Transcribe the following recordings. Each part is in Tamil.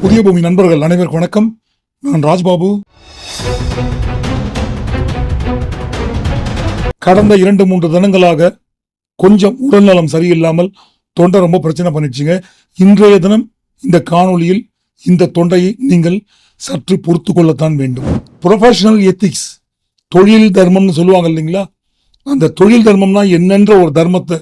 புதிய பூமி நண்பர்கள் அனைவருக்கும் வணக்கம். நான் ராஜ்பாபு. கடந்த இரண்டு மூன்று தினங்களாக கொஞ்சம் உடல்நலம் சரியில்லாமல் தொண்டை ரொம்ப பிரச்சனை பண்ணிடுச்சுங்க. இன்றைய தினம் இந்த காணொளியில் இந்த தொண்டையை நீங்கள் சற்று பொறுத்து கொள்ளத்தான் வேண்டும். ப்ரொஃபஷனல் எத்திக்ஸ் தொழில் தர்மம்னு சொல்லுவாங்க இல்லைங்களா? அந்த தொழில் தர்மம்னா என்னன்ற ஒரு தர்மத்தை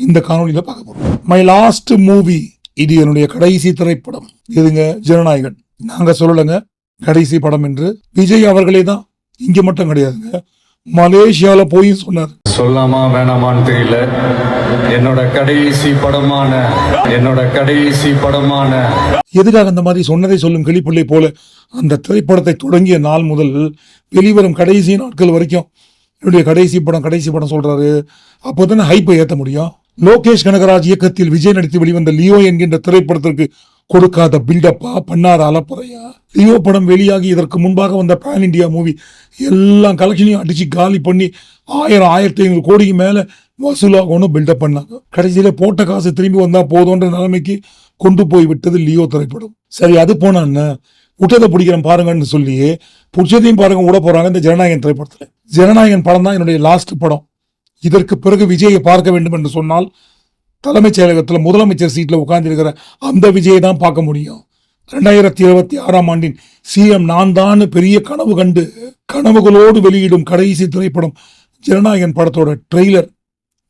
இந்த காணொலியில் பார்க்க போகிறோம் மை லாஸ்ட் மூவி இது என்னுடைய கடைசி திரைப்படம். இதுங்க ஜனநாயகன். நாங்க சொல்லலைங்க. கடைசி படம் என்று. விஜய் அவர்களே தான். இங்க மட்டும் கிடையாதுங்க. மலேசியால போய் சொன்னார். சொல்லாமா வேணாமான்னு தெரியல. என்னோட கடைசி படமான என்னோட கடைசி படமான. எதுக்காக அந்த மாதிரி சொன்னதை சொல்லும் கிளிப்பிள்ளை போல அந்த திரைப்படத்தை தொடங்கிய நாள் முதல் வெளிவரும் கடைசி நாட்கள் வரைக்கும் என்னுடைய கடைசி படம் கடைசி படம் சொல்றாரு. அப்போதானே ஹைப்பை ஏத்த முடியும். லோகேஷ் கனகராஜ் இயக்கத்தில் விஜய் நடித்து வெளிவந்த லியோ என்கின்ற திரைப்படத்திற்கு கொடுக்காத பில்டப்பா பண்ணாத அலப்பறையா லியோ படம் வெளியாகி இதற்கு முன்பாக வந்த பேன் இண்டியா மூவி எல்லா கலெக்ஷனையும் அடிச்சு காலி பண்ணி ஆயிரம் ஆயிரத்தி ஐநூறு கோடிக்கு மேல வசூலாகணும் பில்டப் பண்ணாங்க. கடைசியில போட்ட காசு திரும்பி வந்தா போதும்ன்ற நிலைமைக்கு கொண்டு போய் விட்டது லியோ திரைப்படம். சரி அது போனான்னு விட்டதை பிடிக்கிறேன் பாருங்கன்னு சொல்லி பிடிச்சதையும் பாருங்க விட போறாங்க இந்த ஜனநாயகன் திரைப்படத்துல. ஜனநாயகன் படம் தான் என்னுடைய லாஸ்ட் படம். இதற்கு பிறகு விஜயை பார்க்க வேண்டும் என்று சொன்னால் தலைமைச் செயலகத்தில் முதலமைச்சர் சீட்டில் உட்கார்ந்துருக்கிற அந்த விஜயை தான் பார்க்க முடியும். ரெண்டாயிரத்தி இருபத்தி ஆறாம் ஆண்டின் சிஎம் நான் தான் பெரிய கனவு கண்டு கனவுகளோடு வெளியிடும் கடைசி திரைப்படம் ஜனநாயகன் படத்தோட ட்ரெய்லர்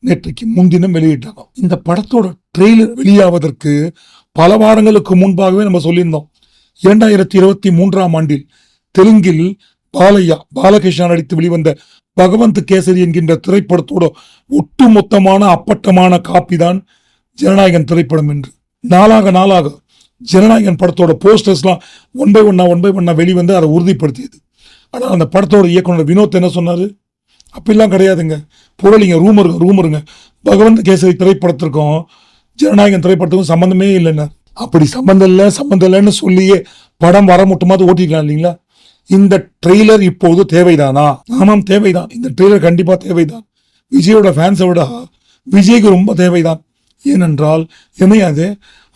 நேற்றைக்கு முன்தினம் வெளியிட்டாங்க. இந்த படத்தோட ட்ரெய்லர் வெளியாவதற்கு பல வாரங்களுக்கு முன்பாகவே நம்ம சொல்லியிருந்தோம். இரண்டாயிரத்தி இருபத்தி மூன்றாம் ஆண்டில் தெலுங்கில் பாலையா பாலகிருஷ்ணன் நடித்து வெளிவந்த பகவந்த் கேசரி என்கின்ற திரைப்படத்தோட ஒட்டுமொத்தமான அப்பட்டமான காப்பி தான் ஜனநாயகன் திரைப்படம் என்று. நாளாக நாளாக ஜனநாயகன் படத்தோட போஸ்டர்ஸ்லாம் ஒன் பை ஒன்னா ஒன் பை ஒன்னா வெளிவந்து அதை உறுதிப்படுத்தியது. ஆனால் அந்த படத்தோட இயக்குனர் வினோத் என்ன சொன்னார்? அப்படிலாம் கிடையாதுங்க. புரளிங்க ரூமருங்க ரூமருங்க பகவந்த் கேசரி திரைப்படத்திற்கும் ஜனநாயகன் திரைப்படத்துக்கும் சம்மந்தமே இல்லைன்னா அப்படி சம்மந்தம் இல்லை சம்மந்தம் இல்லைன்னு சொல்லியே படம் வர மட்டுமாவது ஓட்டிக்கலாம் இல்லைங்களா? இந்த ட்ரெய்லர் இப்போது தேவைதானா? ஆமாம் தேவைதான். இந்த ட்ரெய்லர் கண்டிப்பா தேவைதான். விஜயோட ஃபேன்ஸை விட விஜய்க்கு ரொம்ப தேவைதான். ஏனென்றால் என்னையாது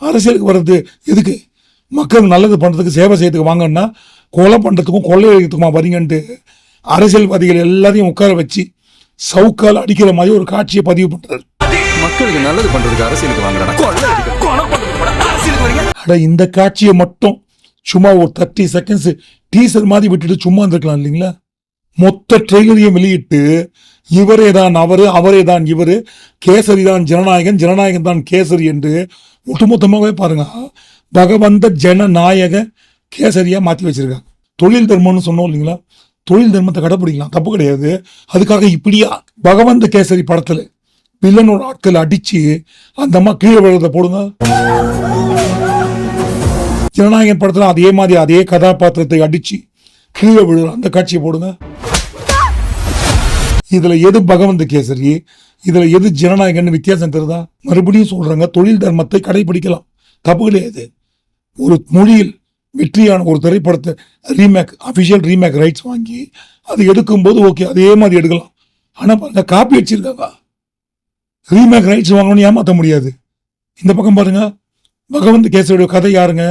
அரசியலுக்கு வர்றது எதுக்கு? மக்கள் நல்லது பண்றதுக்கு சேவை செய்யறதுக்கு வாங்கன்னா கொலை பண்றதுக்கும் கொள்ளையடிக்கிறதுக்குமா வரீங்கன்ட்டு அரசியல்வாதிகள் எல்லாத்தையும் உட்கார வச்சு சவுக்கால் அடிக்கிற மாதிரி ஒரு காட்சியை பதிவு பண்றாரு. மக்களுக்கு நல்லது பண்றதுக்கு அரசியலுக்கு வாங்குறானா? அட இந்த காட்சியை மட்டும் சும்மா ஒரு தேர்ட்டி செகண்ட்ஸ் டீசர் மாதிரி விட்டுட்டு சும்மா இருந்திருக்கலாம் இல்லைங்களா? மொத்த ட்ரெய்லரையும் வெளியிட்டு இவரே தான் அவர் அவரே தான் இவர் கேசரி தான் ஜனநாயகன் ஜனநாயகன் தான் கேசரி என்று ஒட்டுமொத்தமாகவே பாருங்க. பகவந்த ஜனநாயக கேசரியாக மாற்றி வச்சிருக்காங்க. தொழில் தர்மம்னு சொன்னோம் இல்லைங்களா? தொழில் தர்மத்தை கடைப்பிடிக்கலாம் தப்பு கிடையாது. அதுக்காக இப்படியா பகவந்த கேசரி படத்தில் வில்லனோட ஆட்கள் அடித்து அந்த அம்மா கீழே விழுறத போடுங்க. ஜனநாயகன் படத்தில் அதே மாதிரி அதே கதாபாத்திரத்தை அடித்து கீழே விழுற அந்த காட்சியை போடுங்க. இதில் எது பகவந்த் கேசரி? இதில் எது ஜனநாயகன் வித்தியாசம் தெரியுதா? மறுபடியும் சொல்கிறாங்க தொழில் தர்மத்தை கடைபிடிக்கலாம். தப்பு கிடையாது ஒரு மொழியில் வெற்றியான ஒரு திரைப்படத்தை ரீமேக் அஃபிஷியல் ரீமேக் ரைட்ஸ் வாங்கி அது எடுக்கும்போது ஓகே அதே மாதிரி எடுக்கலாம். ஆனால் பாருங்க காப்பி அடிச்சிருக்காங்க ரீமேக் ரைட்ஸ் வாங்கணும்னு ஏமாற்ற முடியாது. இந்த பக்கம் பாருங்க. பகவந்த் கேசரியோட கதை யாருங்க?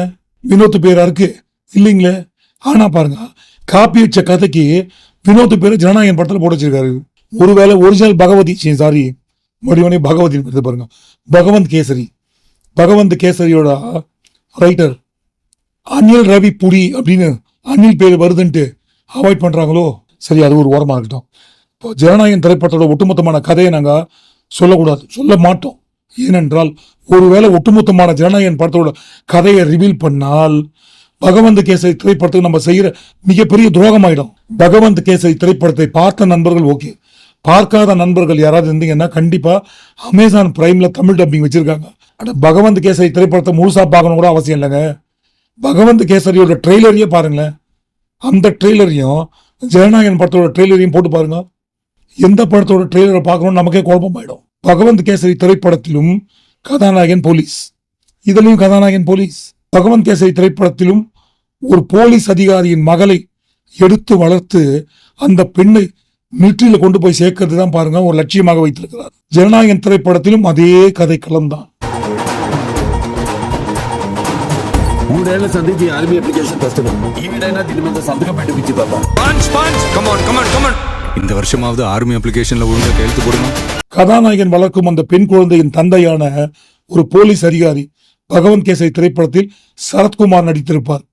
வினோத் பேரா இருக்கு. இல்லைங்களே? ஆனா பாருங்க காப்பி வச்ச கதைக்கு வினோத் பேர் ஜனநாயகன் படத்தில் போட்டு வச்சிருக்காரு. ஒருவேளை ஒரிஜினல் பகவதி சாரி மறுபடியும் பகவதி பாருங்க. பகவந்த் கேசரி. பகவந்த் கேசரியோட ரைட்டர் அனில் ரவி புரி அப்படின்னு அனில் பேர் வருதுன்ட்டு அவாய்ட் பண்றாங்களோ? சரி அது ஒரு ஓரமாக இருக்கட்டும். இப்போ ஜனநாயகன் திரைப்படத்தோட ஒட்டுமொத்தமான கதையை நாங்கள் சொல்லக்கூடாது. சொல்ல மாட்டோம். ஏனென்றால் ஒருவேளை ஒட்டுமொத்தமான ஜனநாயகன் படத்தோட கதையை ரிவீல் பண்ணால் பகவந்த் கேசரி திரைப்படத்துக்கு நம்ம செய்கிற மிகப்பெரிய துரோகமாயிடும். பகவந்த் கேசரி திரைப்படத்தை பார்த்த நண்பர்கள் ஓகே. பார்க்காத நண்பர்கள் யாராவது இருந்தீங்கன்னா கண்டிப்பாக அமேசான் பிரைமில் தமிழ் டப்பிங் வச்சுருக்காங்க. ஆனால் பகவந்த் கேசரி திரைப்படத்தை முழுசாக பார்க்கணும் கூட அவசியம் இல்லைங்க. பகவந்த் கேசரியோட ட்ரெய்லரையே பாருங்களேன். அந்த ட்ரெய்லரையும் ஜனநாயகன் படத்தோட ட்ரெய்லரையும் போட்டு பாருங்க. எந்த படத்தோட ட்ரெய்லரை பார்க்கணும்னு நமக்கே குழப்பமாயிடும் பகவந்த் கேசரி திரைப்படத்திலும் கதாநாயகன் போலீஸ் இதுலயும் கதாநாயகன் போலீஸ் பகவந்த் கேசரி திரைப்படத்திலும் ஒரு போலீஸ் அதிகாரியின் மகளை எடுத்து வளர்த்து அந்த பெண்ணை மிலிட்ரியில கொண்டு போய் சேர்க்கிறது தான் பாருங்க ஒரு லட்சியமாக வைத்திருக்கிறார் ஜனநாயகன் திரைப்படத்திலும் அதே கதை களம்தான் మూడేళ్ల సంధించి ఆర్మీ అప్లికేషన్ కష్టం ఈవిడైనా దీని మీద సంతకం పెట్టి పిచ్చి పాప punch punch come on come on come on இந்த வருஷமாவது ஆர்மி அப்ளிகேஷன்ல ஒழுங்கா கையெழுத்து போடுங்க கதாநாயகன் வளர்க்கும் அந்த பெண் குழந்தையின் தந்தையான ஒரு போலீஸ் அதிகாரி பகவந்த் கேசரி திரைப்படத்தில் சரத்குமார் நடித்திருப்பார்.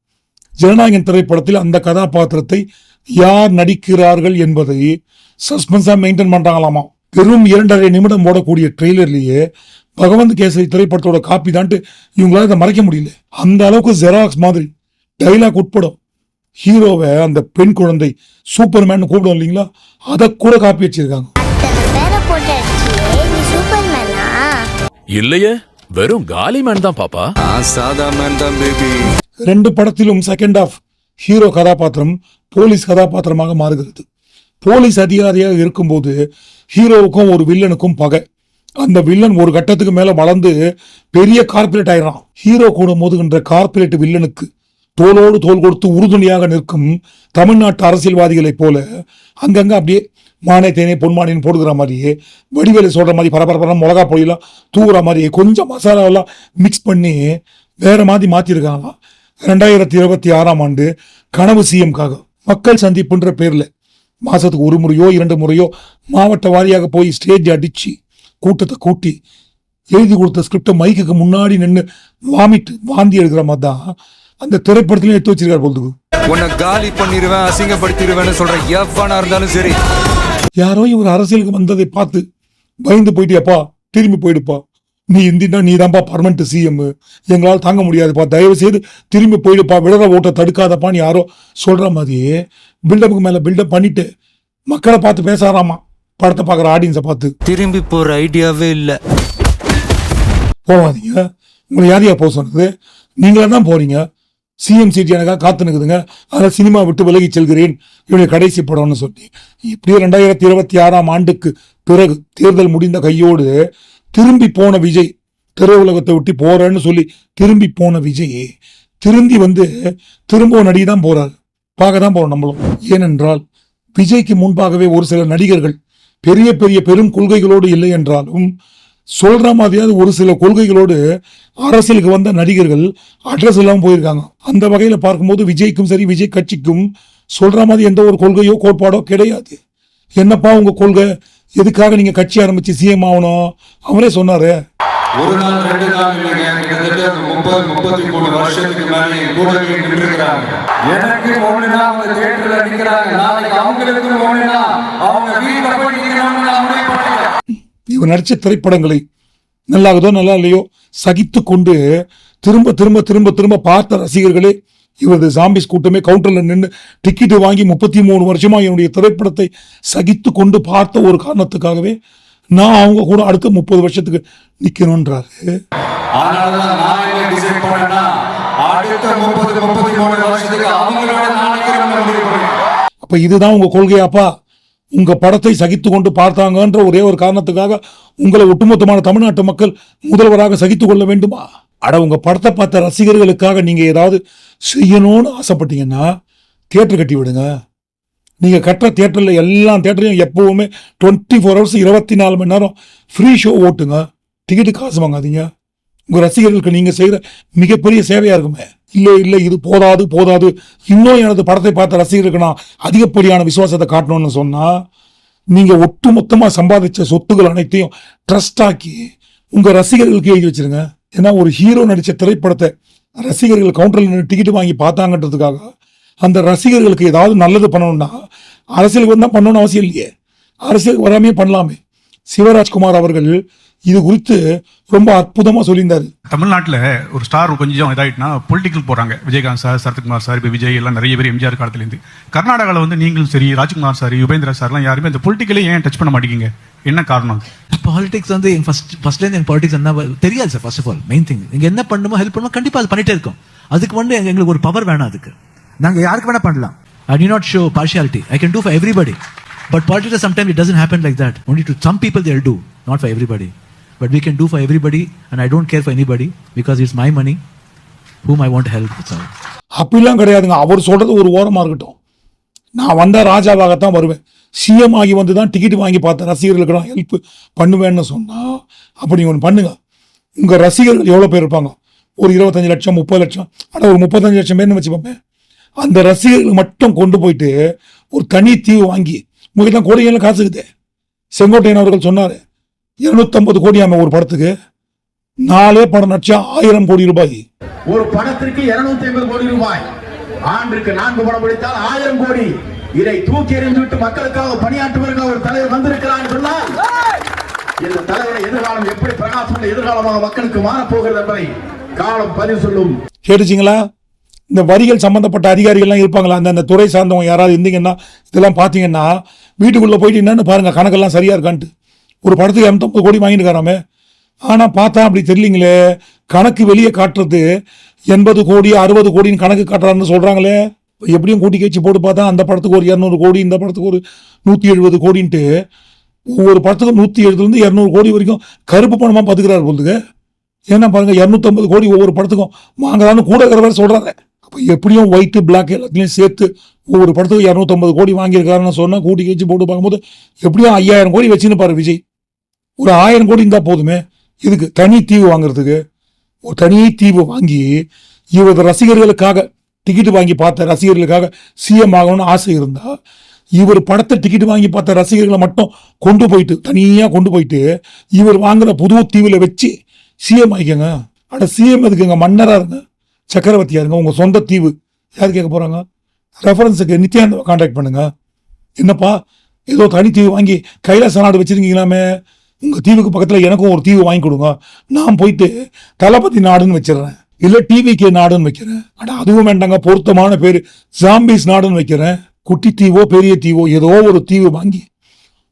ஜனநாயகன் திரைப்படத்தில் அந்த கதாபாத்திரத்தை யார் நடிக்கிறார்கள் என்பதை சஸ்பென்ஸாக மெயின்டைன் பண்ணுறாங்களாமா வெறும் இரண்டரை நிமிடம் ஓடக்கூடிய ட்ரெய்லர்லேயே பகவந்த் கேசரி திரைப்படத்தோட காப்பி தான்ட்டு இவங்களால இதை மறைக்க முடியல. அந்த அளவுக்கு ஜெராக்ஸ் மாதிரி டைலாக் உட்படும். ஹீரோவை அந்த பெண் குழந்தை சூப்பர்மேன் கூப்பிடும் இல்லைங்களா? அதை கூட காப்பி வச்சிருக்காங்க இல்லையே? வெறும் காலி மேன் தான் பாப்பா. சாதா மேன் தான் பேபி ரெண்டு படத்திலும் செகண்ட் ஆஃப் ஹீரோ கதாபாத்திரம் போலீஸ் கதாபாத்திரமாக மாறுகிறது. போலீஸ் அதிகாரியாக இருக்கும்போது ஹீரோவுக்கும் ஒரு வில்லனுக்கும் பகை. அந்த வில்லன் ஒரு கட்டத்துக்கு மேல வளர்ந்து பெரிய கார்ப்பரேட் ஆயிடுறான். ஹீரோ கூட மோதுகின்ற கார்ப்பரேட் வில்லனுக்கு தோளோடு தோள் கொடுத்து உறுதுணையாக நிற்கும் தமிழ்நாட்டு அரசியல்வாதிகளைப் போல அங்கங்க அப்படியே மானே தேனே பொன்மானேன்னு போடுகிற மாதிரியே வடிவேலு சொல்கிற மாதிரி பரபரப்பான மிளகா பொடியெல்லாம் தூவுற மாதிரியே கொஞ்சம் மசாலாவெல்லாம் மிக்ஸ் பண்ணி வேறு மாதிரி மாற்றிருக்காங்களாம் ரெண்டாயிரத்தி இருபத்தி ஆறாம் ஆண்டு கனவு சிஎம்காக மக்கள் சந்திப்புன்ற பேரில் மாதத்துக்கு ஒரு முறையோ இரண்டு முறையோ மாவட்ட வாரியாக போய் ஸ்டேஜ் அடிச்சு கூட்டத்தை கூட்டி எழுதி கொடுத்த ஸ்கிரிப்டை மைக்குக்கு முன்னாடி நின்று வாமிட்டு வாந்தி எடுக்கிற மாதிரி தான் அந்த திரைப்படத்துலையும் எடுத்து வச்சிருக்காரு பொழுது உன்னை காலி பண்ணிடுவேன் அசிங்கப்படுத்திடுவேன்னு சொல்ற எவனா இருந்தாலும் சரி யாரோ இவர் அரசியலுக்கு வந்ததை பார்த்து பயந்து போயிட்டியாப்பா திரும்பி போயிடுப்பா. நீ இந்தினா நீ தான்ப்பா பர்மனண்ட் சிஎம் எங்களால் தாங்க முடியாதுப்பா. தயவு செய்து திரும்பி போயிடுப்பா. விடுற ஓட்டை தடுக்காதப்பான்னு யாரோ சொல்ற மாதிரியே பில்டப்புக்கு மேல பில்டப் பண்ணிட்டு மக்களை பார்த்து பேசாராமா படத்தை பார்க்குற ஆடியன்ஸை பார்த்து. திரும்பி போற ஐடியாவே இல்ல. போகாதீங்க. உங்களை யார் யார் போக சொன்னது? நீங்களே தான் போறீங்க. சிஎம் சீட் எனக்காக காத்து நிற்குதுங்க அதில் சினிமா விட்டு விலகி செல்கிறேன். இவனுடைய கடைசி படம்னு சொல்லி. இப்படியே ரெண்டாயிரத்தி இருபத்தி ஆறாம் ஆண்டுக்கு பிறகு தேர்தல் முடிந்த கையோடு திரும்பி போன விஜய் திரையுலகத்தை விட்டு போறேன்னு சொல்லி திரும்பி போன விஜய் திரும்பி வந்து திரும்ப நடிகை தான் போறாரு. பார்க்க தான் போறோம் நம்மளும். ஏனென்றால் விஜய்க்கு முன்பாகவே ஒரு சில நடிகர்கள் பெரிய பெரிய பெரும் கொள்கைகளோடு இல்லை என்றாலும் சொல்ற மாதிரியாவது ஒரு சில கொள்கைகளோடு அரசியலுக்கு வந்த நடிகர்கள் அட்ரஸ் இல்லாமல் போயிருக்காங்க. அந்த வகையில் பார்க்கும்போது விஜய்க்கும் சரி விஜய் கட்சிக்கும் சொல்ற மாதிரி எந்த ஒரு கொள்கையோ கோட்பாடோ கிடையாது. என்னப்பா உங்க கொள்கை? எதுக்காக நீங்க கட்சி ஆரம்பிச்சு சிஎம் ஆகணும்? அவரே சொன்னாரு. ஒரு நாள் ரெண்டு நாள் கிட்டத்தட்ட முப்பது முப்பத்தி மூணு வருஷத்துக்கு மேலே கூடவே நின்றுக்கிறாங்க எனக்கு ஒண்ணுனா அவங்க தேட்டர்ல நிக்கிறாங்க. நாளைக்கு அவங்களுக்கு ஒண்ணுனா அவங்க வீட்டுல போய் நிக்கிறாங்கன்னு நான் முடிவு பண்ணிட்டேன் இவர் நடிச்ச திரைப்படங்களை நல்லாகுதோ நல்லா இல்லையோ சகித்து கொண்டு திரும்ப திரும்ப திரும்ப திரும்ப பார்த்த ரசிகர்களே இவரது ஜாம்பிஸ் கூட்டமே கவுண்டர்ல நின்று டிக்கெட் வாங்கி முப்பத்தி மூணு வருஷமா என்னுடைய திரைப்படத்தை சகித்து கொண்டு பார்த்த ஒரு காரணத்துக்காகவே நான் அவங்க கூட அடுத்த முப்பது வருஷத்துக்கு பண்ணேன். அப்ப இதுதான் உங்க கொள்கையாப்பா? உங்கள் படத்தை சகித்து கொண்டு பார்த்தாங்கன்ற ஒரே ஒரு காரணத்துக்காக உங்களை ஒட்டுமொத்தமான தமிழ்நாட்டு மக்கள் முதல்வராக சகித்து கொள்ள வேண்டுமா? அட உங்கள் படத்தை பார்த்த ரசிகர்களுக்காக நீங்கள் ஏதாவது செய்யணும்னு ஆசைப்பட்டீங்கன்னா தியேட்டர் கட்டி விடுங்க. நீங்கள் கட்டுற தேட்டரில் எல்லா தியேட்டரையும் எப்போவுமே டுவெண்ட்டி ஃபோர் ஹவர்ஸ் இருபத்தி நாலு மணி நேரம் ஃப்ரீ ஷோ ஓட்டுங்க. டிக்கெட்டு காசு வாங்காதீங்க. உங்கள் ரசிகர்களுக்கு நீங்கள் செய்கிற மிகப்பெரிய சேவையாக இருக்குமே. இல்லை இல்லை இது போதாது போதாது. இன்னும் எனது படத்தை பார்த்த ரசிகர்களுக்கு நான் அதிகப்படியான விசுவாசத்தை காட்டணும்னு சொன்னால் நீங்கள் ஒட்டுமொத்தமாக சம்பாதிச்ச சொத்துக்கள் அனைத்தையும் ட்ரஸ்டாக்கி உங்கள் ரசிகர்களுக்கு எழுதி வச்சிருங்க. ஏன்னா ஒரு ஹீரோ நடித்த திரைப்படத்தை ரசிகர்கள் கவுண்டரில் நின்று டிக்கெட் வாங்கி பார்த்தாங்கன்றதுக்காக அந்த ரசிகர்களுக்கு ஏதாவது நல்லது பண்ணணும்னா அரசியலுக்கு வந்தால் பண்ணணும்னு அவசியம் இல்லையே. அரசியலுக்கு வராமே பண்ணலாமே. சிவராஜ்குமார் அவர்கள் இது குறித்து ரொம்ப அற்புதமா சொல்லியிருந்தாரு. தமிழ்நாட்டில் ஒரு ஸ்டார் கொஞ்சம் இதாயிட்டுனா பொலிட்டிக்கல் போறாங்க. விஜயகாந்த் சார் சரத்குமார் சார் இப்போ விஜய் எல்லாம் நிறைய பேர் எம்ஜிஆர் காலத்துலேருந்து. கர்நாடகாவில் வந்து நீங்களும் சரி ராஜ்குமார் சார் யுபேந்திரா சார்லாம் யாருமே அந்த பொலிட்டிக்கலே ஏன் டச் பண்ண மாட்டேங்க என்ன காரணம் பாலிடிக்ஸ் வந்து எங்க ஃபர்ஸ்ட் ஃபர்ஸ்ட்ல இருந்து எனக்கு பாலிடிக்ஸ் என்ன தெரியாது sir first of all main thing நீங்க என்ன பண்ணுமோ ஹெல்ப் பண்ணுமோ கண்டிப்பா அது பண்ணிட்டே இருக்கோம். அதுக்கு வந்து எங்க- எங்களுக்கு ஒரு பவர் வேணும் அதுக்கு. நாங்க யாருக்கு வேணா பண்ணலாம். I do not show partiality I can do for everybody but politics sometime it doesn't happen like that only to some people they'll do not for everybody but we can do for everybody and I don't care for anybody because it's my money whom I want help it's all அப்படிலாம் கிடையாதுங்க. அவர் சொல்கிறது ஒரு ஓரமாக இருக்கட்டும். நான் வந்தால் ராஜாவாகத்தான் வருவேன். சிஎம் ஆகி வந்து தான் டிக்கெட் வாங்கி பார்த்த ரசிகர்களுக்கு நான் ஹெல்ப் பண்ணுவேன்னு சொன்னால் அப்படி ஒன்று பண்ணுங்க. உங்கள் ரசிகர்கள் எவ்வளோ பேர் இருப்பாங்க? ஒரு இருபத்தஞ்சு லட்சம் முப்பது லட்சம் ஆனால் ஒரு முப்பத்தஞ்சு லட்சம் பேர்னு வச்சுப்போமே. அந்த ரசிகர்கள் மட்டும் கொண்டு போயிட்டு ஒரு தனி தீவு வாங்கி உங்களுக்கு தான் கோடிகள் செங்கோட்டையன் அவர்கள் சொன்னார் இருநூத்தம்பது கோடியாம ஒரு படத்துக்கு. நாலே படம் நடிச்சா ஆயிரம் கோடி ரூபாய். ஒரு படத்திற்கு 250 ஐம்பது கோடி ரூபாய். ஆண்டுக்கு நான்கு படம் பிடித்தால் ஆயிரம் கோடி. இதை தூக்கி எறிந்துவிட்டு மக்களுக்காக பணியாற்றுவதற்கு ஒரு தலைவர் வந்திருக்கிறார் சொன்னால் இந்த தலைவரை எதிர்காலம் எப்படி பிரகாசமுள்ள எதிர்காலமாக மக்களுக்கு மாறப்போகிறது என்பதை காலம் பதிவு சொல்லும். கேட்டுச்சிங்களா? இந்த வரிகள் சம்பந்தப்பட்ட அதிகாரிகள்லாம் இருப்பாங்களா? அந்த துறை சார்ந்தவங்க யாராவது இருந்தீங்கன்னா இதெல்லாம் பார்த்தீங்கன்னா வீட்டுக்குள்ளே போயிட்டு என்னன்னு பாருங்க கணக்கெல்லாம் சரியா இருக்கான்ட்டு. ஒரு படத்துக்கு இரநூத்தம்பது கோடி வாங்கிட்டு இருக்காராமே ஆனால் பார்த்தா அப்படி தெரியலீங்களே. கணக்கு வெளியே காட்டுறது எண்பது கோடி அறுபது கோடின்னு கணக்கு காட்டுறாருன்னு சொல்கிறாங்களே எப்படியும் கூட்டி கேச்சு போட்டு பார்த்தா அந்த படத்துக்கு ஒரு இரநூறு கோடி இந்த படத்துக்கு ஒரு நூற்றி எழுபது கோடின்ட்டு ஒவ்வொரு படத்துக்கும் நூற்றி எழுபதுலேருந்து இரநூறு கோடி வரைக்கும் கருப்பு பணமாக பார்த்துக்கிறாரு போலுங்க ஏன்னா பாருங்கள் இரநூத்தம்பது கோடி ஒவ்வொரு படத்துக்கும் வாங்கலான்னு கூட இருக்கிறவர் சொல்கிறாங்க அப்போ எப்படியும் ஒயிட்டு பிளாக் எல்லாத்துலேயும் சேர்த்து ஒவ்வொரு படத்துக்கும் இரநூத்தம்பது கோடி வாங்கியிருக்காருன்னு சொன்னால் கூட்டி கழிச்சு போட்டு பார்க்கும்போது எப்படியும் ஐயாயிரம் கோடி வச்சுன்னு பாரு விஜய். ஒரு ஆயிரம் கோடி இருந்தால் போதுமே. இதுக்கு தனி தீவு வாங்குறதுக்கு ஒரு தனி தீவு வாங்கி இவரது ரசிகர்களுக்காக டிக்கெட் வாங்கி பார்த்த ரசிகர்களுக்காக சிஎம் ஆகணும்னு ஆசை இருந்தால் இவர் படத்தை டிக்கெட் வாங்கி பார்த்த ரசிகர்களை மட்டும் கொண்டு போயிட்டு தனியாக கொண்டு போயிட்டு இவர் வாங்குற புது தீவில் வச்சு சிஎம் ஆகிக்கங்க அட சிஎம் எதுக்குங்க? மன்னராக இருங்க சக்கரவர்த்தியாக இருங்க உங்கள் சொந்த தீவு. யார் கேட்க போகிறாங்க ரெஃபரன்ஸுக்கு நித்யானந்த காண்டாக்ட் பண்ணுங்க. என்னப்பா ஏதோ தனி தீவு வாங்கி கைலாச நாடு வச்சுருக்கீங்களாமே? உங்கள் தீவுக்கு பக்கத்தில் எனக்கும் ஒரு தீவு வாங்கி கொடுங்க. நான் போயிட்டு தளபதி நாடுன்னு வச்சிடுறேன். இல்லை டிவிகே நாடுன்னு வைக்கிறேன். ஆனால் அதுவும் வேண்டாங்க பொருத்தமான பேர் ஜாம்பிஸ் நாடுன்னு வைக்கிறேன். குட்டி தீவோ பெரிய தீவோ ஏதோ ஒரு தீவு வாங்கி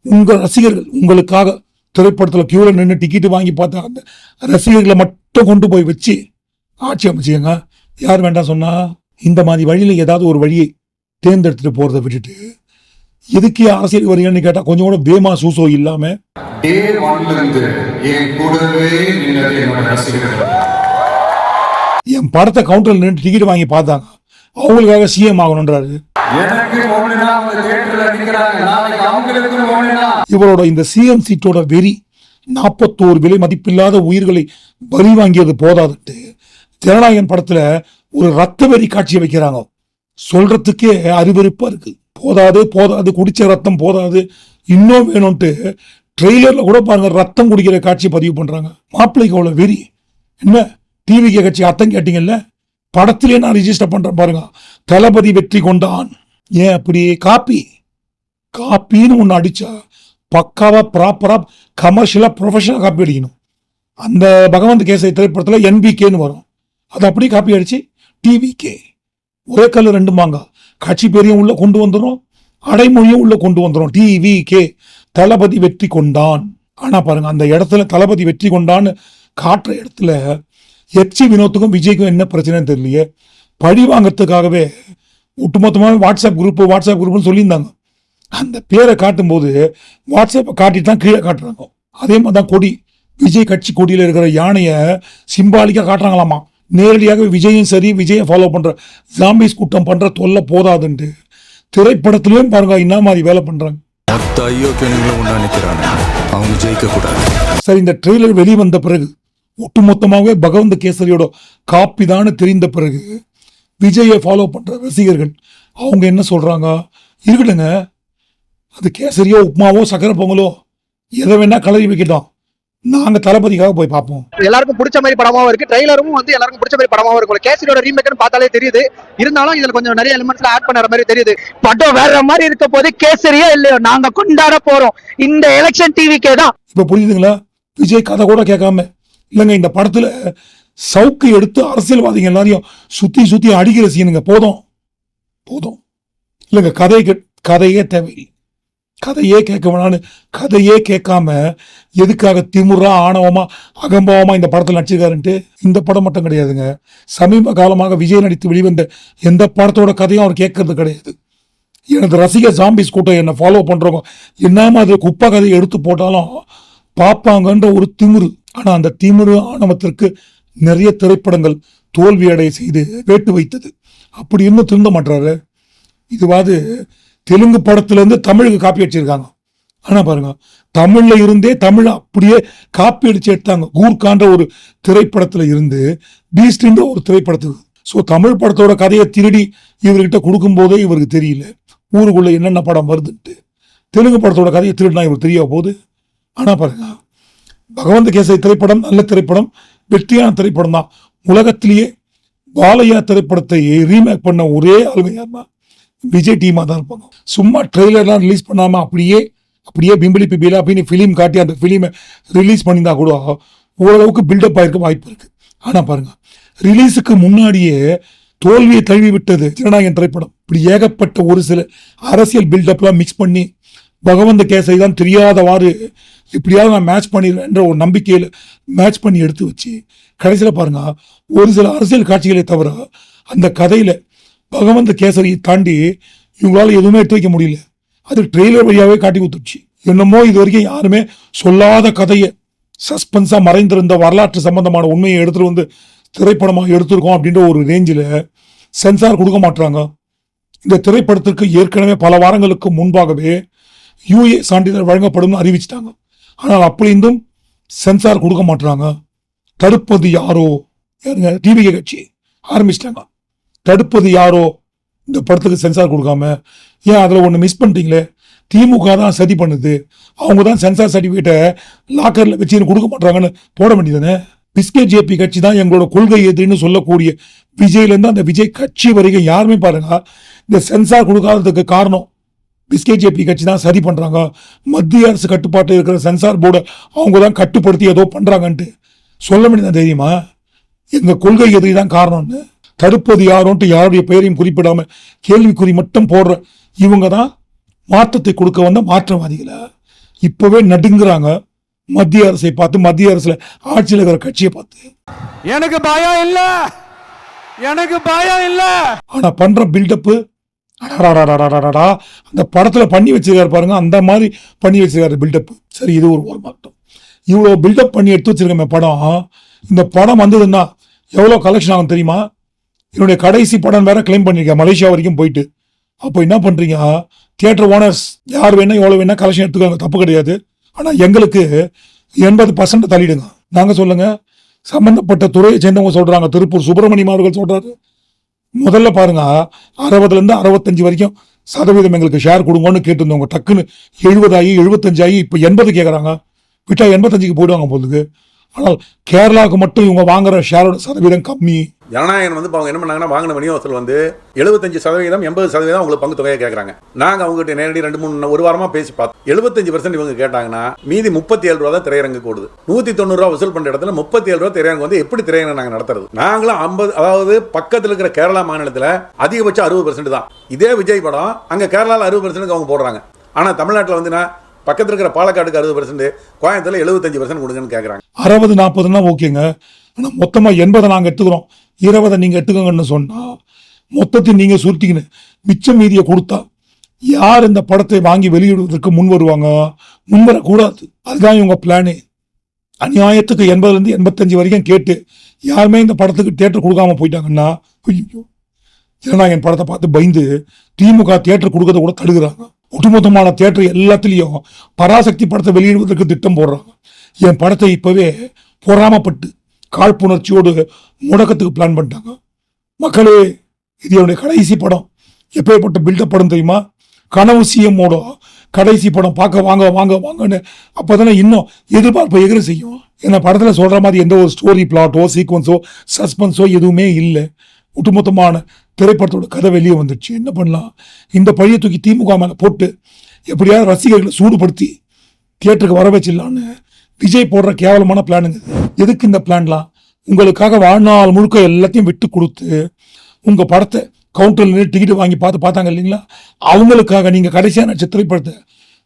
உங்கள் ரசிகர்கள் உங்களுக்காக திரைப்படத்தில் கியூவில் நின்று டிக்கெட் வாங்கி பார்த்தா அந்த ரசிகர்களை மட்டும் கொண்டு போய் வச்சு ஆட்சி அமைச்சிக்கங்க. யார் வேண்டாம் சொன்னால் இந்த மாதிரி வழியில் ஏதாவது ஒரு வழியை தேர்ந்தெடுத்துட்டு போகிறத விட்டுட்டு எதுக்கு அரசியல் வரீங்கன்னு கேட்டால் கொஞ்சம் கூட பேமா சூசோ இல்லாமல் டே ஒன்ல இருந்து என் கூடவே நின்னது என்னோட ரசிகர்கள். என் படத்தை கவுண்டர்ல நின்று டிக்கெட் வாங்கி பார்த்தாங்க. அவங்களுக்காக சிஎம் ஆகணுன்றாரு இவரோட இந்த சிஎம் சீட்டோட வெறி நாற்பத்தோரு விலை மதிப்பில்லாத உயிர்களை பலி வாங்கியது போதாதுட்டு ஜனநாயகன் படத்துல ஒரு ரத்த வெறி காட்சியை வைக்கிறாங்க. சொல்றதுக்கே அறிவெறுப்பா இருக்கு. போதாது போதாது குடிச்ச ரத்தம் போதாது இன்னும் வேணும்ட்டு ட்ரெய்லரில் கூட பாருங்க ரத்தம் குடிக்கிற காட்சி பதிவு பண்றாங்க. மாப்பிள்ளைக்கு அவ்வளோ வெறி. என்ன? டிவி கட்சி அர்த்தம் கேட்டீங்கல்ல? படத்திலே நான் ரிஜிஸ்டர் பண்றேன் பாருங்க. தளபதி வெற்றி கொண்டான். ஏன் அப்படி? காப்பி. காப்பின்னு ஒன்று அடிச்சா பக்காவா ப்ராப்பரா கமர்ஷியலா ப்ரொஃபஷனல் காப்பி அடிக்கணும். அந்த பகவந்த் கேசரி திரைப்படத்தில் என்பிகேன்னு வரும். அது அப்படியே காப்பி அடிச்சு டிவிகே ஒரே கல் ரெண்டு மாங்கா கட்சி பேரையும் உள்ள கொண்டு வந்துடும் அடைமொழியும் உள்ள கொண்டு வந்துடும் டிவி கே தளபதி வெற்றி கொண்டான். ஆனால் பாருங்க அந்த இடத்துல தளபதி வெற்றி கொண்டான்னு காட்டுற இடத்துல எச்சி வினோத்துக்கும் விஜய்க்கும் என்ன பிரச்சனைன்னு தெரியலையே. பழி வாங்கிறதுக்காகவே ஒட்டுமொத்தமாக வாட்ஸ்அப் குரூப்பு வாட்ஸ்அப் குரூப்னு சொல்லியிருந்தாங்க. அந்த பேரை காட்டும்போது வாட்ஸ்அப்பை காட்டிட்டு தான் கீழே காட்டுறாங்க. அதே மாதிரி தான் கொடி விஜய் கட்சி கொடியில் இருக்கிற யானையை சிம்பாலிக்காக காட்டுறாங்களாமா. நேரடியாக விஜயும் சரி விஜயை ஃபாலோ பண்ணுற ஜாம்பிஸ் கூட்டம் பண்ணுற தொல்லை போதாதுன்ட்டு திரைப்படத்திலையும் பாருங்க என்ன மாதிரி வேலை பண்ணுறாங்க மொத்த ஐயோக்கியனுங்களும் ஒன்றா நிற்கிறாங்க அவங்க ஜெயிக்க கூடாது சரி இந்த ட்ரெய்லர் வெளிவந்த பிறகு ஒட்டுமொத்தமாகவே பகவந்த கேசரியோட காப்பி தான் தெரிந்த பிறகு விஜயை ஃபாலோ பண்ணுற ரசிகர்கள் அவங்க என்ன சொல்கிறாங்க இருக்கட்டுங்க அது கேசரியோ உப்புமாவோ சக்கரை பொங்கலோ எதை வேணால் கலரி வைக்கட்டும். நாங்க தளபதிக்காக போய் பார்ப்போம். எல்லாருக்கும் பிடிச்ச மாதிரி படமாவும் இருக்கு. ட்ரைலரும் வந்து எல்லாருக்கும் பிடிச்ச மாதிரி படமாவும் இருக்கும். கேசரியோட ரீமேக்னு பார்த்தாலே தெரியுது. இருந்தாலும் இதுல கொஞ்சம் நிறைய எலிமெண்ட்ஸ்ல ஆட் பண்ணுற மாதிரி தெரியுது. படம் வேற மாதிரி இருக்க போது கேசரியே இல்லையோ? நாங்க கொண்டாட போறோம். இந்த எலெக்ஷன் டிவிக்கே தான். இப்ப புரியுதுங்களா? விஜய் கதை கூட கேட்காம. இல்லைங்க இந்த படத்துல சவுக்கு எடுத்து அரசியல்வாதிகள் எல்லாரையும் சுத்தி சுத்தி அடிக்கிற சீனுங்க போதும். போதும். இல்லைங்க கதை கே- கதையே தேவையில்லை. கதையே கேட்க வேணான்னு கதையே கேட்காம எதுக்காக திமுறா ஆணவமா அகம்பாவமா இந்த படத்தில் நடிச்சிருக்காருன்ட்டு இந்த படம் மட்டும் கிடையாதுங்க. சமீப காலமாக விஜய் நடித்து வெளிவந்த எந்த படத்தோட கதையும் அவர் கேட்கறது கிடையாது. எனது ரசிகர் ஜாம்பிஸ் கூட்டம் என்னை ஃபாலோ பண்ணுறவங்க என்னமா அது குப்பை கதையை எடுத்து போட்டாலும் பார்ப்பாங்கன்ற ஒரு திமிரு. ஆனால் அந்த திமிரு ஆணவத்திற்கு நிறைய திரைப்படங்கள் தோல்வி அடைய செய்து வேட்டு வைத்தது. அப்படி இன்னும் திருந்த மாட்டாரு. இதுவாது தெலுங்கு படத்துலேருந்து தமிழுக்கு காப்பி அடிச்சிருக்காங்க. ஆனால் பாருங்க தமிழில் இருந்தே தமிழ் அப்படியே காப்பி அடித்து எடுத்தாங்க. கூர்கான்ற ஒரு திரைப்படத்தில் இருந்து பீஸ்ட்ன்ற ஒரு திரைப்படத்துக்கு. ஸோ தமிழ் படத்தோட கதையை திருடி இவர்கிட்ட கொடுக்கும் போதே இவருக்கு தெரியல. ஊருக்குள்ளே என்னென்ன படம் வருதுன்ட்டு. தெலுங்கு படத்தோட கதையை திருடினா இவர் தெரிய போகுது. ஆனால் பாருங்க பகவந்த கேசரி திரைப்படம் நல்ல திரைப்படம் வெற்றியான திரைப்படம் தான் உலகத்திலேயே பாலையா திரைப்படத்தை ரீமேக் பண்ண ஒரே ஆளுங்க யாருன்னா விஜய் டீமாக தான் இருப்பாங்க. சும்மா ட்ரெய்லர்லாம் ரிலீஸ் பண்ணாமல் அப்படியே அப்படியே பிம்பிளி பிபிலா அப்படின்னு ஃபிலிம் காட்டி அந்த ஃபிலிமை ரிலீஸ் பண்ணியிருந்தா கூட ஓரளவுக்கு பில்டப் ஆயிருக்க வாய்ப்பு இருக்குது ஆனால் பாருங்கள் ரிலீஸுக்கு முன்னாடியே தோல்வியை தழுவி விட்டது ஜனநாயகன் திரைப்படம். இப்படி ஏகப்பட்ட ஒரு சில அரசியல் பில்டப்லாம் மிக்ஸ் பண்ணி பகவந்த கேசரி தான் தெரியாதவாறு இப்படியாவது நான் மேட்ச் பண்ணிடுவேன்ற ஒரு நம்பிக்கையில் மேட்ச் பண்ணி எடுத்து வச்சு கடைசியில் பாருங்கள் ஒரு சில அரசியல் காட்சிகளை தவிர அந்த கதையில் பகவந்த கேசரியை தாண்டி இவங்களால எதுவுமே எடுத்து வைக்க முடியல. அது ட்ரெய்லர் வழியாகவே காட்டி கொடுத்துருச்சு. என்னமோ இது வரைக்கும் யாருமே சொல்லாத கதையை சஸ்பென்ஸாக மறைந்திருந்த வரலாற்று சம்பந்தமான உண்மையை எடுத்துகிட்டு வந்து திரைப்படமாக எடுத்திருக்கோம் அப்படின்ற ஒரு ரேஞ்சில் சென்சார் கொடுக்க மாட்டுறாங்க இந்த திரைப்படத்திற்கு ஏற்கனவே பல வாரங்களுக்கு முன்பாகவே யூஏ சான்றிதழ் வழங்கப்படும் அறிவிச்சிட்டாங்க. ஆனால் அப்படி இருந்தும் சென்சார் கொடுக்க மாட்டுறாங்க தடுப்பது யாரோ? யாருங்க டிவிகே கட்சி ஆரம்பிச்சிட்டாங்க. தடுப்பது யாரோ? இந்த படத்துக்கு சென்சார் கொடுக்காம. ஏன் அதில் ஒன்று மிஸ் பண்ணிட்டீங்களே? திமுக தான் சதி பண்ணுது. அவங்க தான் சென்சார் சர்டிஃபிகேட்டை லாக்கரில் வச்சு கொடுக்க மாட்டாங்கன்னு போட வேண்டியதானே பிஸ்கெட் ஜேபி கட்சி தான் எங்களோட கொள்கை எதுன்னு சொல்லக்கூடிய விஜய்லேருந்து அந்த விஜய் கட்சி வரைக்கும் யாருமே பாருங்க. இந்த சென்சார் கொடுக்காததுக்கு காரணம் பிஸ்கெட் ஜேபி கட்சி தான் சரி பண்ணுறாங்க மத்திய அரசு கட்டுப்பாட்டில் இருக்கிற சென்சார் போர்டை அவங்க தான் கட்டுப்படுத்தி ஏதோ பண்ணுறாங்கன்ட்டு சொல்ல முடியுதா தெரியுமா? எங்கள் கொள்கை எதிரி தான் காரணம்னு. தடுப்பது யாரோன்ட்டு யாருடைய பெயரையும் குறிப்பிடாம கேள்விக்குறி மட்டும் போடுற இவங்க தான் மாற்றத்தை கொடுக்க வந்த மாற்றவாதிகளை? இப்பவே நடுங்குறாங்க. மத்திய அரசை பார்த்து மத்திய அரசுல ஆட்சியில் இருக்கிற கட்சியை பார்த்து. எனக்கு பயம் இல்ல. எனக்கு பயம் இல்ல. ஆனா பண்ற பில்டப்பு அந்த படத்துல பண்ணி வச்சிருக்காரு பாருங்க. அந்த மாதிரி பண்ணி வச்சிருக்காரு பில்டப் சரி இது ஒரு ஒரு மாட்டம் இவ்வளோ பில்டப் பண்ணி எடுத்து வச்சிருக்கமே படம். இந்த படம் வந்ததுன்னா எவ்வளோ கலெக்ஷன் ஆகும் தெரியுமா? என்னுடைய கடைசி படம் வேற கிளைம் பண்ணியிருக்கேன் மலேசியா வரைக்கும் போயிட்டு. அப்போ என்ன பண்றீங்க? தியேட்டர் ஓனர்ஸ் யார் வேணா எவ்வளோ வேணா கலெக்ஷன் எடுத்துக்காங்க. தப்பு கிடையாது. ஆனா எங்களுக்கு எண்பது பர்சன்ட் தள்ளிடுங்க. நாங்க சொல்லுங்க. சம்பந்தப்பட்ட துறையை சேர்ந்தவங்க சொல்றாங்க. திருப்பூர் சுப்பிரமணியம் அவர்கள் சொல்றாரு. முதல்ல பாருங்க. அறுபதுல இருந்து அறுபத்தஞ்சு வரைக்கும் சதவீதம் எங்களுக்கு ஷேர் கொடுங்கன்னு கேட்டிருந்தவங்க டக்குன்னு எழுபதாகி எழுபத்தஞ்சாகி இப்போ எண்பது கேட்குறாங்க விட்டா எண்பத்தஞ்சுக்கு போயிடுவாங்க போதுக்கு ஆனால் கேரளாவுக்கு மட்டும் இவங்க வாங்குற ஷேரோட சதவீதம் கம்மி. ஜனநாயகன் வந்து அவங்க என்ன பண்ணாங்கன்னா வாங்கின விநியோகத்தில் வந்து எழுபத்தஞ்சு சதவீதம் எண்பது சதவீதம் அவங்களுக்கு பங்கு தொகையை கேட்குறாங்க நாங்கள் அவங்ககிட்ட நேரடி ரெண்டு மூணு ஒரு வாரமா பேசி பார்த்தோம். எழுபத்தஞ்சு பர்சன்ட் இவங்க கேட்டாங்கன்னா மீதி முப்பத்தி ஏழு ரூபா தான் திரையரங்கு கூடுது. நூத்தி தொண்ணூறு ரூபா வசூல் பண்ணுற இடத்துல முப்பத்தி ஏழு ரூபா திரையரங்கு வந்து எப்படி திரையரங்கு நாங்கள் நடத்துறது? நாங்களும் ஐம்பது அதாவது பக்கத்தில் இருக்கிற கேரளா மாநிலத்தில் அதிகபட்சம் அறுபது பர்சன்ட் தான். இதே விஜய் படம் அங்கே கேரளாவில் அறுபது பர்சன்ட் அவங்க போடுறாங்க. ஆனால் தமிழ்நாட்டில் வந்து நான் பக்கத்தில் இருக்கிற பாலக்காடுக்கு அறுபது பர்சன்ட் கோயம்புத்தூரில் எழுபத்தஞ்சு பர்சன்ட் கொடுங்கன்னு கேட்குறாங்க அறுபது நாற்பதுன்னா ஓகேங்க. ஆனால் மொத்தமாக எண்பதை நாங்கள் எடுத்துக்கிறோம் இருபதை நீங்கள் எடுத்துக்கோங்கன்னு சொன்னால் மொத்தத்தை நீங்கள் சுருட்டிக்கின்னு மிச்சம் மீதியை கொடுத்தா யார் இந்த படத்தை வாங்கி வெளியிடுவதற்கு முன் வருவாங்க? முன் வரக்கூடாது அதுதான் இவங்க பிளானே அநியாயத்துக்கு எண்பதுலேருந்து எண்பத்தஞ்சு வரைக்கும் கேட்டு யாருமே இந்த படத்துக்கு தேட்டர் கொடுக்காம போயிட்டாங்கன்னா ஐயோ ஜனநாயகன் படத்தை பார்த்து பயந்து திமுக தேட்டர் கொடுக்கறத கூட தடுக்கிறாங்க. ஒட்டுமொத்தமான தேட்டர் எல்லாத்துலேயும் பராசக்தி படத்தை வெளியிடுவதற்கு திட்டம் போடுறாங்க. என் படத்தை இப்போவே பொறாமப்பட்டு காழ்ப்புணர்ச்சியோடு முடக்கத்துக்கு பிளான் பண்ணிட்டாங்க. மக்களே இது என்னுடைய கடைசி படம். எப்பேற்பட்ட பில்டப் படம் தெரியுமா? கனவு சிஎம்மோட கடைசி படம். பார்க்க வாங்க வாங்க வாங்கன்னு. அப்போ தானே இன்னும் எதிர்பார்ப்பை எகிர செய்யும். ஏன்னா படத்தில் சொல்கிற மாதிரி எந்த ஒரு ஸ்டோரி பிளாட்டோ சீக்வன்ஸோ சஸ்பென்ஸோ எதுவுமே இல்லை. ஒட்டுமொத்தமான திரைப்படத்தோட கதை வெளியே வந்துடுச்சு. என்ன பண்ணலாம்? இந்த பழியை தூக்கி திமுக மேலே போட்டு எப்படியாவது ரசிகர்களை சூடுபடுத்தி தியேட்டருக்கு வர வச்சிடலான்னு விஜய் போடுற கேவலமான பிளானுங்க எதுக்கு இந்த பிளான்லாம் உங்களுக்காக வாழ்நாள் முழுக்க எல்லாத்தையும் விட்டு கொடுத்து உங்கள் படத்தை கவுண்டரில் நின்று டிக்கெட் வாங்கி பார்த்து பார்த்தாங்க இல்லைங்களா? அவங்களுக்காக நீங்கள் கடைசியான சித்திரைப்படத்தை திரைப்படத்தை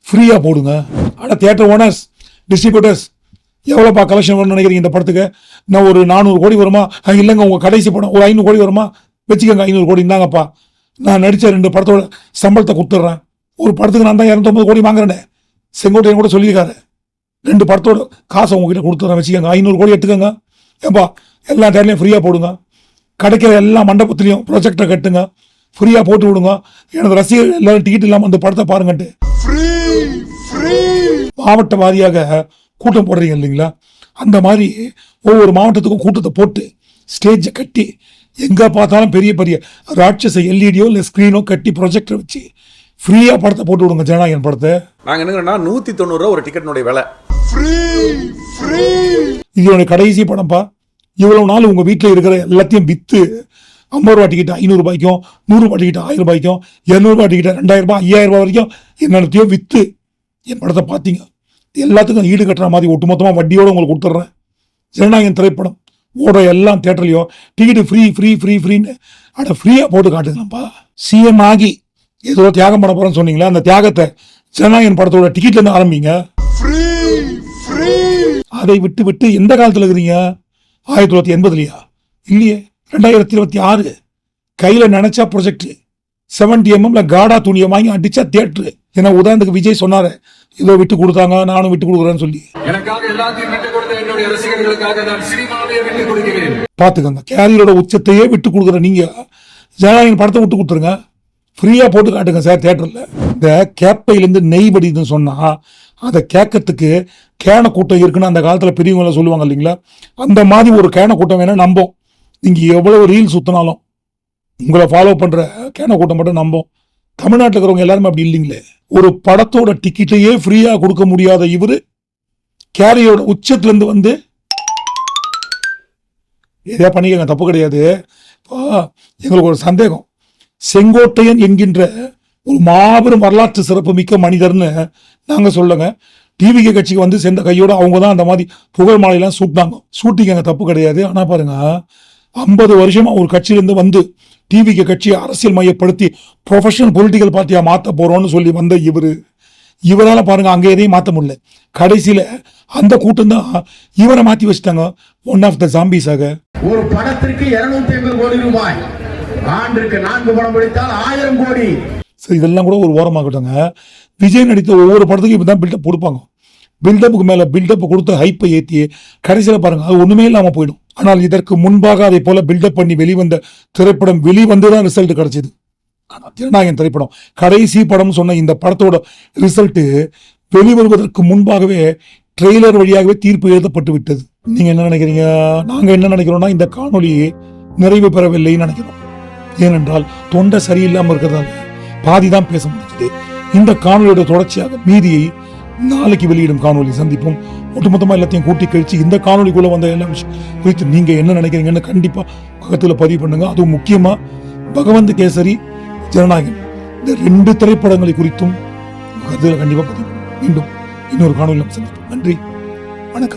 ஃப்ரீயா போடுங்க. ஆனால் தேட்டர் ஓனர்ஸ் டிஸ்ட்ரிபியூட்டர்ஸ் எவ்வளோப்பா கலெக்ஷன் வரும்னு நினைக்கிறீங்க இந்த படத்துக்கு? நான் ஒரு நானூறு கோடி வருமா? அங்கே இல்லைங்க உங்கள் கடைசி படம் ஒரு ஐநூறு கோடி வருமா? வச்சுக்கோங்க ஐநூறு கோடி இருந்தாங்கப்பா நான் நடித்த ரெண்டு படத்தோட சம்பளத்தை கொடுத்துட்றேன். ஒரு படத்துக்கு நான் தான் இரநூத்தொம்பது கோடி வாங்குறேனே. செங்கோட்டையன் கூட சொல்லியிருக்காரு. ரெண்டு படத்தோட காசை உங்ககிட்ட கொடுத்துறேன் வச்சுக்கோங்க. ஐநூறு கோடி எடுத்துக்கோங்க. ஏன்பா எல்லா தேர்லையும் ஃப்ரீயாக போடுங்க. கிடைக்கிற எல்லா மண்டபத்துலையும் ப்ரொஜெக்டை கட்டுங்க. ஃப்ரீயாக போட்டு விடுங்க. எனது ரசிகர்கள் எல்லாரும் டிக்கெட் இல்லாமல் அந்த படத்தை பாருங்கன்ட்டு. ஃப்ரீ ஃப்ரீ மாவட்ட வாரியாக கூட்டம் போடுறீங்க இல்லைங்களா? அந்த மாதிரி ஒவ்வொரு மாவட்டத்துக்கும் கூட்டத்தை போட்டு ஸ்டேஜை கட்டி எங்கே பார்த்தாலும் பெரிய பெரிய ராட்சச எல்இடியோ இல்லை ஸ்க்ரீனோ கட்டி ப்ரொஜெக்டர் வச்சு ஃப்ரீயாக படத்தை போட்டு விடுங்க ஜனநாயகன் படத்தை. நாங்கள் என்னங்கன்னா நூற்றி தொண்ணூறுரூவா ஒரு டிக்கெட்னுடைய விலை. இது கடைசி படம்ப்பா இவ்வளவு நாள் உங்க வீட்டில் இருக்கிற எல்லாத்தையும் வித்து ஐம்பது ரூபா டிக்கெட் ஐநூறுரூபாய்க்கும் நூறுரூபா நூறு டிக்கெட் ஆயிரம் ரூபாய்க்கும் இரநூறுபா டிக்கெட் ரெண்டாயிரம் ரூபாய் ஐயாயிரம் ரூபாய் வரைக்கும் என்னத்தையும் வித்து என் படத்தை பார்த்தீங்க எல்லாத்துக்கும் ஈடு கட்டுற மாதிரி ஒட்டுமொத்தமாக வட்டியோட உங்களுக்கு கொடுத்துட்றேன் ஜனநாயகன் திரைப்படம் ஓட எல்லாம் தேட்டர்லையோ டிக்கெட்டு ஃப்ரீ ஃப்ரீ ஃப்ரீ ஃப்ரீன்னு அட ஃப்ரீயாக போட்டு காட்டுங்கப்பா. சிஎம் ஆகி ஏதோ தியாகம் பண்ண போகிறேன்னு சொன்னீங்களா அந்த தியாகத்தை ஜனநாயகன் படத்தோட டிக்கெட்லேருந்து ஆரம்பிங்க. அதை விட்டு விட்டு எந்த காலத்துல இருக்கிறீங்க? ஆயிரத்தி தொள்ளாயிரத்தி எண்பதுலையா? இல்லையே ரெண்டாயிரத்தி இருபத்தி ஆறு. கையில நினைச்சா ப்ரொஜெக்ட் செவன்டி எம்எம்ல காடா துணியை வாங்கி அடிச்சா தியேட்டரு ஏன்னா உதாரணத்துக்கு விஜய் சொன்னாரு ஏதோ விட்டு கொடுத்தாங்க நானும் விட்டு கொடுக்குறேன்னு சொல்லி. எனக்காக எல்லாத்தையும் விட்டு கொடுத்த என்னுடைய ரசிகர்களுக்காக நான் சினிமாவே விட்டு கொடுக்கிறேன். பார்த்துக்கோங்க கேரியரோட உச்சத்தையே விட்டு கொடுக்குற நீங்க ஜனநாயகன் படத்தை விட்டு கொடுத்துருங்க. ஃப்ரீயா போட்டு காட்டுங்க சார் தியேட்டர்ல இந்த கேப்பையிலேருந்து நெய் வடிதுன்னு சொன்னா அதை கேட்கறதுக்கு கேன கூட்டம் இருக்குன்னு அந்த காலத்தில் பெரியவங்களாம் சொல்லுவாங்க இல்லைங்களா? அந்த மாதிரி ஒரு கேன கூட்டம் வேணால் நம்போம். நீங்கள் எவ்வளோ ரீல் சுற்றினாலும் உங்களை ஃபாலோ பண்ணுற கேன கூட்டம் மட்டும் நம்போம். தமிழ்நாட்டில் இருக்கிறவங்க எல்லாருமே அப்படி இல்லைங்களே. ஒரு படத்தோட டிக்கெட்டையே ஃப்ரீயாக கொடுக்க முடியாத இவர் கேரியோட உச்சத்துலேருந்து வந்து எதையா பண்ணிக்கங்க தப்பு கிடையாது. இப்போ எங்களுக்கு ஒரு சந்தேகம். செங்கோட்டையன் என்கின்ற ஒரு மாபெரும் வரலாற்று சிறப்பு மிக்க மனிதர்னு நாங்கள் சொல்லுங்க. டிவிகே கட்சிக்கு வந்து சேர்ந்த கையோடு அவங்க தான் அந்த மாதிரி புகழ் மாலையெல்லாம் சூட்டினாங்க. ஷூட்டிங் அங்கே தப்பு கிடையாது. ஆனால் பாருங்க ஐம்பது வருஷமாக ஒரு கட்சியிலேருந்து வந்து டிவிகே கட்சியை அரசியல் மையப்படுத்தி ப்ரொஃபஷனல் பொலிட்டிக்கல் பார்ட்டியாக மாற்ற போகிறோம்னு சொல்லி வந்த இவரு. இவரால் பாருங்க அங்கே எதையும் மாற்ற முடியல. கடைசியில் அந்த கூட்டம் தான் இவரை மாற்றி வச்சுட்டாங்க. ஒன் ஆஃப் த ஜாம்பிஸாக ஒரு படத்திற்கு 250 ஐம்பது கோடி ரூபாய். ஆண்டிற்கு நான்கு படம் பிடித்தால் ஆயிரம் கோடி. சரி இதெல்லாம் கூட ஒரு ஓரமாகட்டுங்க விஜய் நடித்த ஒவ்வொரு படத்துக்கும் இப்போ தான் பில்டப் கொடுப்பாங்க. பில்டப்புக்கு மேலே பில்டப் கொடுத்து ஹைப்பை ஏற்றி கடைசியில் பாருங்கள் அது ஒன்றுமே இல்லாமல் போயிடும். ஆனால் இதற்கு முன்பாக அதை போல பில்டப் பண்ணி வெளிவந்த திரைப்படம் வெளிவந்து தான் ரிசல்ட் கிடச்சிது. ஆனால் திருநாயகன் திரைப்படம் கடைசி படம் சொன்ன இந்த படத்தோட ரிசல்ட்டு வெளிவருவதற்கு முன்பாகவே ட்ரெய்லர் வழியாகவே தீர்ப்பு எழுதப்பட்டு விட்டது. நீங்க என்ன நினைக்கிறீங்க? நாங்க என்ன நினைக்கிறோம்னா இந்த காணொலி நிறைவு பெறவில்லைன்னு நினைக்கிறோம். ஏனென்றால் தொண்டை சரியில்லாமல் இருக்கிறதால பாதி தான் பேச முடிஞ்சது. இந்த காணொலியோட தொடர்ச்சியாக மீதியை நாளைக்கு வெளியிடும் காணொலி சந்திப்போம். ஒட்டுமொத்தமா எல்லாத்தையும் கூட்டி கழிச்சு இந்த காணொலிக்குள்ளே வந்த எல்லா விஷயம் குறித்து நீங்க என்ன நினைக்கிறீங்கன்னு கண்டிப்பா பக்கத்தில் பதிவு பண்ணுங்க. அதுவும் முக்கியமா பகவந்த் கேசரி ஜனநாயகன் இந்த ரெண்டு திரைப்படங்களை குறித்தும் கருத்தில் கண்டிப்பா பதிவு மீண்டும் இன்னொரு காணொலி சந்திப்போம். நன்றி. வணக்கம்.